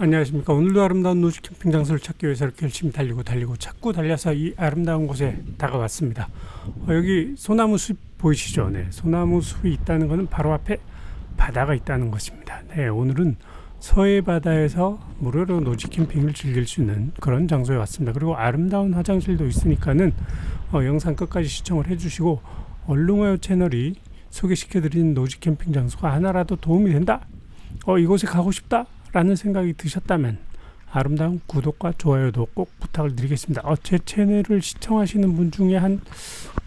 안녕하십니까. 오늘도 아름다운 노지 캠핑 장소를 찾기 위해서 이렇게 열심히 달리고 달리고 찾고 달려서 이 아름다운 곳에 다가왔습니다. 어, 여기 소나무 숲 보이시죠? 네, 소나무 숲이 있다는 것은 바로 앞에 바다가 있다는 것입니다. 네, 오늘은 서해 바다에서 무료로 노지 캠핑을 즐길 수 있는 그런 장소에 왔습니다. 그리고 아름다운 화장실도 있으니까는 어, 영상 끝까지 시청을 해주시고 얼룩어요 채널이 소개시켜드리는 노지 캠핑 장소가 하나라도 도움이 된다. 어, 이곳에 가고 싶다. 라는 생각이 드셨다면 아름다운 구독과 좋아요도 꼭 부탁을 드리겠습니다. 어, 제 채널을 시청하시는 분 중에 한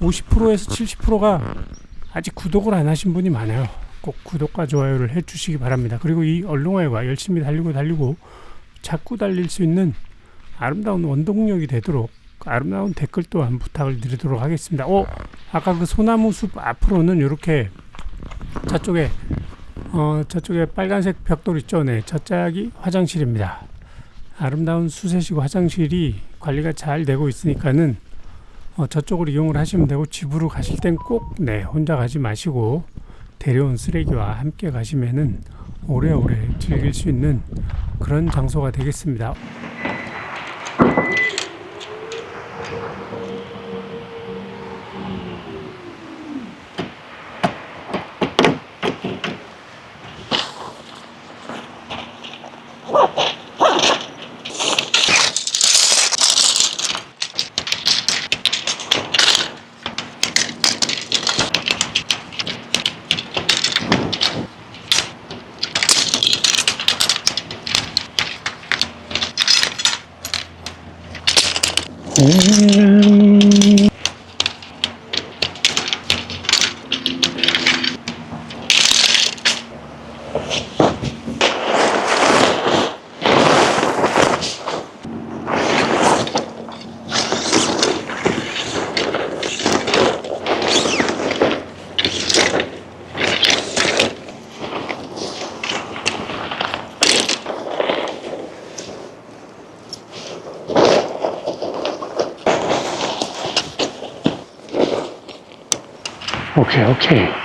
50%에서 70%가 아직 구독을 안 하신 분이 많아요. 꼭 구독과 좋아요를 해주시기 바랍니다. 그리고 이 얼룩말과 열심히 달리고 달리고 자꾸 달릴 수 있는 아름다운 원동력이 되도록 아름다운 댓글 또한 부탁을 드리도록 하겠습니다. 어, 아까 그 소나무 숲 앞으로는 이렇게 저쪽에 어, 저쪽에 빨간색 벽돌 있죠. 네, 저 짝이 화장실입니다. 아름다운 수세식 화장실이 관리가 잘 되고 있으니까는 어, 저쪽을 이용을 하시면 되고 집으로 가실 땐 꼭 네, 혼자 가지 마시고 데려온 쓰레기와 함께 가시면은 오래오래 즐길 수 있는 그런 장소가 되겠습니다. 오케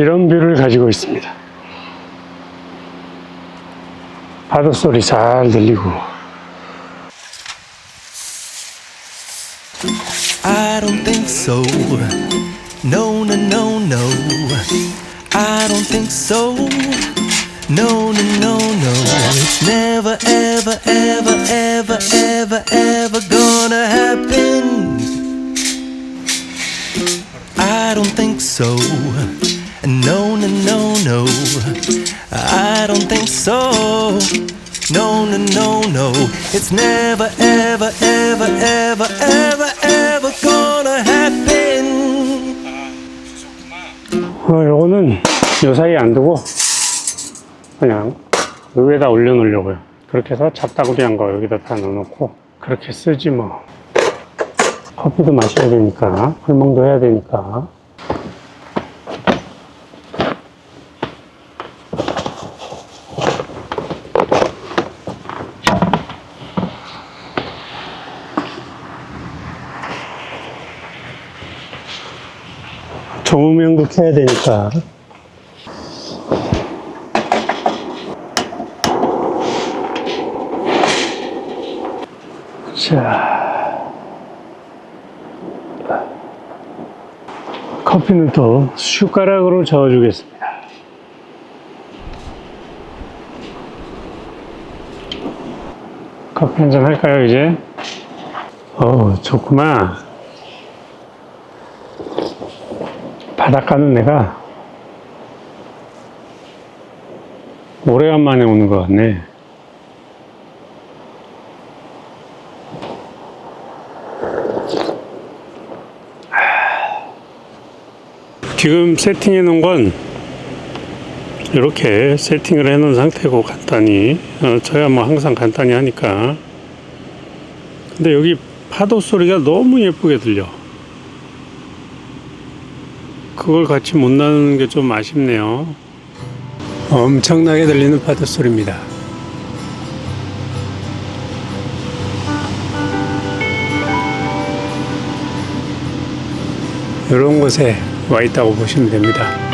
이런 뷰를 가지고 있습니다. 파도 소리 잘 들리고 I don't think so. No, no, no, no. I don't think so. No, no, no, no. It's never, ever, ever, ever, ever, ever gonna happen. I don't think so. No, no, no, no. I don't think so. No, no, no, no. It's never, ever, ever, ever, ever, ever gonna happen. 어, 요거는 요 사이에 안 두고 그냥 위에다 올려놓으려고요. 그렇게 해서 잡다구리한 거 여기다 다 넣어놓고 그렇게 쓰지 뭐. 커피도 마셔야 되니까 훌멍도 해야 되니까 해야 되니까. 자. 커피는 또 숟가락으로 저어주겠습니다. 커피 한 잔 할까요, 이제? 어우, 좋구만. 바닷가는 내가 오래간만에 오는 것 같네. 지금 세팅해 놓은 건 이렇게 세팅을 해 놓은 상태고 간단히. 어, 저야 뭐 항상 간단히 하니까. 근데 여기 파도 소리가 너무 예쁘게 들려 그걸 같이 못 나누는 게 좀 아쉽네요 엄청나게 들리는 파도 소리입니다 이런 곳에 와 있다고 보시면 됩니다.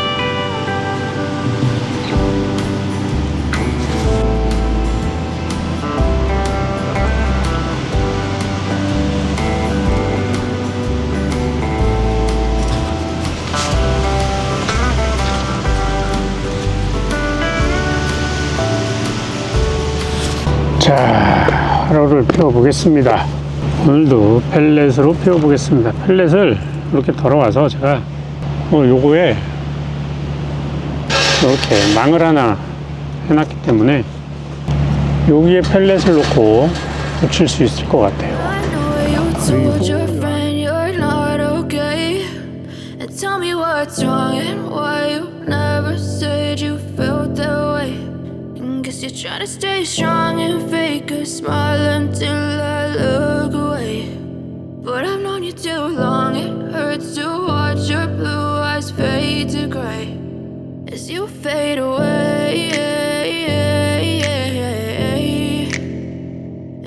자, 하루를 피워보겠습니다. 오늘도 펠렛으로 피워보겠습니다. 펠렛을 이렇게 덜어와서 제가 어, 요거에 이렇게 망을 하나 해놨기 때문에 여기에 펠렛을 놓고 붙일 수 있을 것 같아요. You And guess you're trying to stay strong and fake a smile until I look away. But I've known you too long, it hurts to watch your blue eyes fade to gray as you fade away.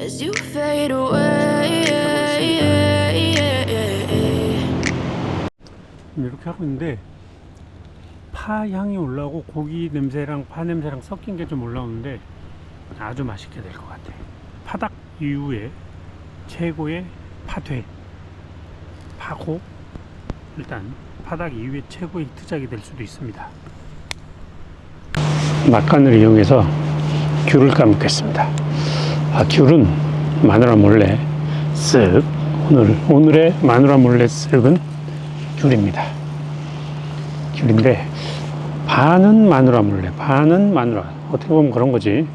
As you fade away. 이렇게 하고 있는데 파 향이 올라오고 고기 냄새랑 파 냄새랑 섞인 게 좀 올라오는데 아주 맛있게 될 것 같아요. 파닭 이후에 최고의 파퇴 파고 일단 파닭 이후에 최고의 히트작이 될 수도 있습니다. 막간을 이용해서 귤을 까먹겠습니다. 아, 귤은 마누라 몰래 쓱 오늘 오늘의 마누라 몰래 쓱은 귤입니다. 귤인데 반은 마누라 몰래, 반은 마누라. 어떻게 보면 그런 거지.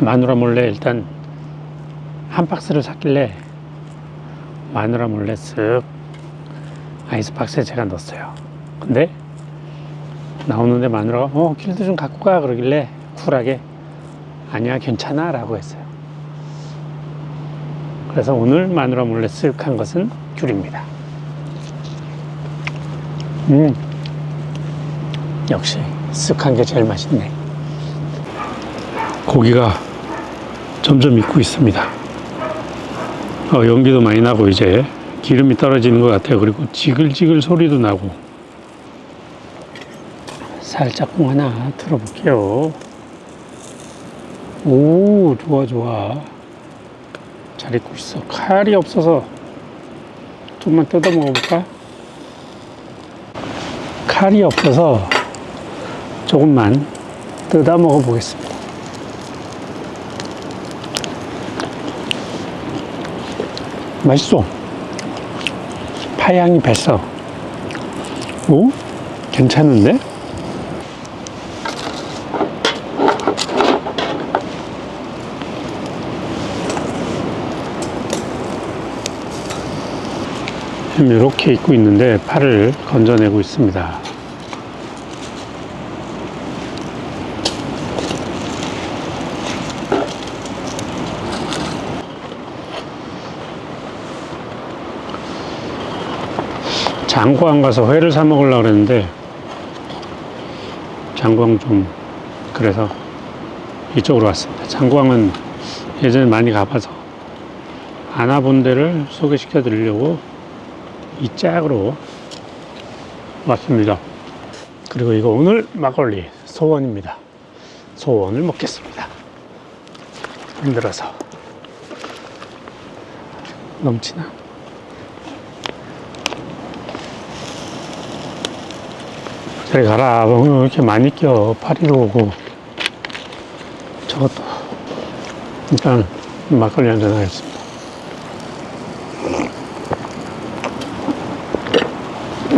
마누라 몰래 일단 한 박스를 샀길래 마누라 몰래 쓱 아이스박스에 제가 넣었어요. 근데 나오는데 마누라가 어 귤도 좀 갖고 가 그러길래 쿨하게 아니야 괜찮아 라고 했어요. 그래서 오늘 마누라 몰래 쓱 한 것은 귤입니다. 음, 역시 쓱한 게 제일 맛있네. 고기가 점점 익고 있습니다. 어, 연기도 많이 나고 이제 기름이 떨어지는 것 같아요. 그리고 지글지글 소리도 나고. 살짝 공 하나 틀어볼게요. 오, 좋아, 좋아. 잘 익고 있어. 칼이 없어서 좀만 뜯어 먹어볼까? 칼이 없어서 조금만 뜯어 먹어 보겠습니다. 맛있어. 파향이 뱄어. 오? 괜찮은데? 지금 이렇게 입고 있는데 팔을 건져내고 있습니다. 장광 가서 회를 사 먹으려고 그랬는데 장광 좀 그래서 이쪽으로 왔습니다. 장광은 예전에 많이 가봐서 안 와본 데를 소개시켜 드리려고 이 짝으로 왔습니다. 그리고 이거 오늘 막걸리 소원입니다. 소원을 먹겠습니다. 흔들어서 넘치나? 저리 가라. 뭐 이렇게 많이 껴. 파리로 오고. 저것도. 일단 막걸리 한잔 하겠습니다.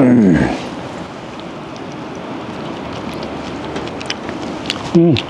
음. I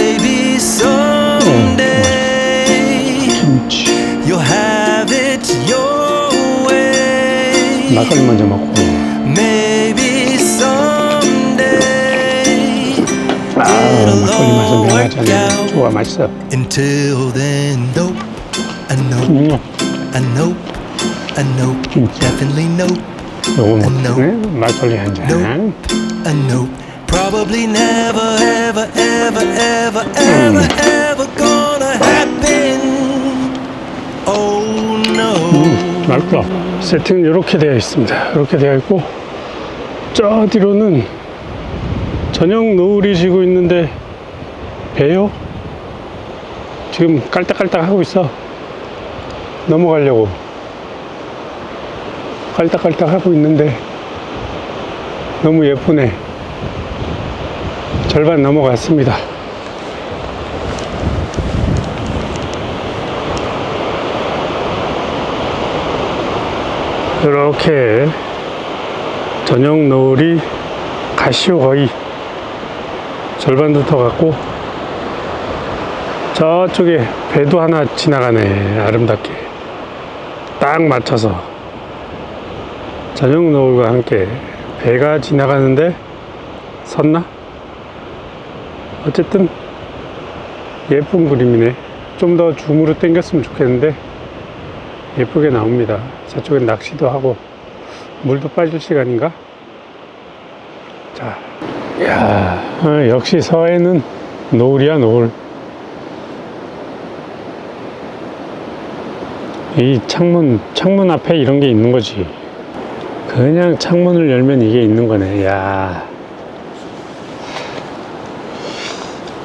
막걸리 먼저 먹고. Maybe someday 아, 막걸리 맛은 명하잖아요. 좋아, 맛있어. Until then, nope. I know, 음, I know, I know, definitely know, 요거 먹네. 막걸리 한 잔. I know. Probably never, ever, ever, ever, ever, ever gonna happen. Oh no. 음, 맛있다. 세팅은 이렇게 되어 있습니다. 이렇게 되어 있고, 저 뒤로는 저녁 노을이 지고 있는데, 배요? 지금 깔딱깔딱 하고 있어. 넘어가려고. 깔딱깔딱 하고 있는데, 너무 예쁘네. 절반 넘어갔습니다. 이렇게 저녁 노을이 가시오 거의 절반도 더 갔고 저쪽에 배도 하나 지나가네 아름답게. 딱 맞춰서 저녁 노을과 함께 배가 지나가는데 섰나? 어쨌든 예쁜 그림이네. 좀 더 줌으로 당겼으면 좋겠는데 예쁘게 나옵니다. 저쪽엔 낚시도 하고 물도 빠질 시간인가? 자, 야, 아, 역시 서해는 노을이야 노을. 이 창문 창문 앞에 이런 게 있는 거지. 그냥 창문을 열면 이게 있는 거네. 야.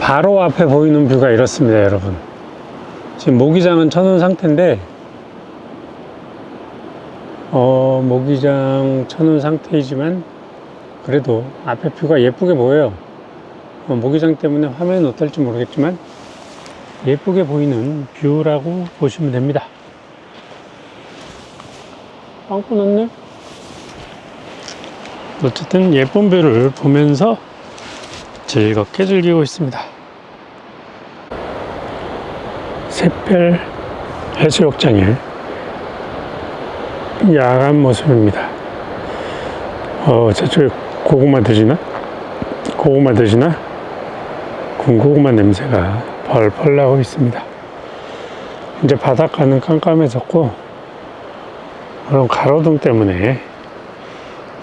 바로 앞에 보이는 뷰가 이렇습니다, 여러분. 지금 모기장은 쳐놓은 상태인데 어, 모기장 쳐놓은 상태이지만 그래도 앞에 뷰가 예쁘게 보여요. 어, 모기장 때문에 화면은 어떨지 모르겠지만 예쁘게 보이는 뷰라고 보시면 됩니다. 빵꾸 났네? 어쨌든 예쁜 뷰를 보면서 즐겁게 즐기고 있습니다. 샛별 해수욕장에 야간 모습입니다. 어, 저쪽에 고구마 드시나? 고구마 드시나? 군고구마 냄새가 펄펄 나고 있습니다. 이제 바닷가는 깜깜해졌고, 그런 가로등 때문에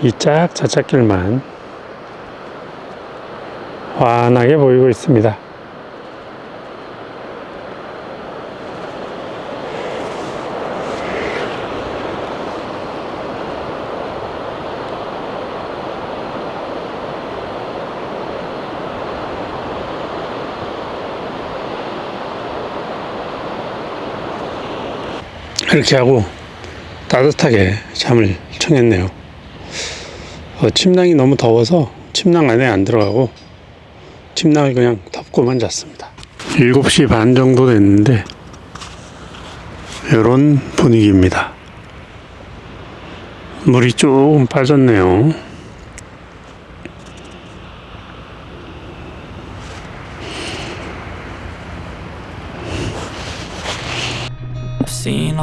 이 짝 저짝길만 환하게 보이고 있습니다. 이렇게 하고 따뜻하게 잠을 청했네요. 어, 침낭이 너무 더워서 침낭 안에 안 들어가고 침낭을 그냥 덮고만 잤습니다. 7시 반 정도 됐는데 이런 분위기입니다. 물이 조금 빠졌네요.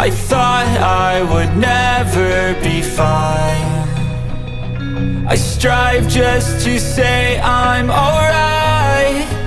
I thought I would never be fine. I strive just to say I'm alright.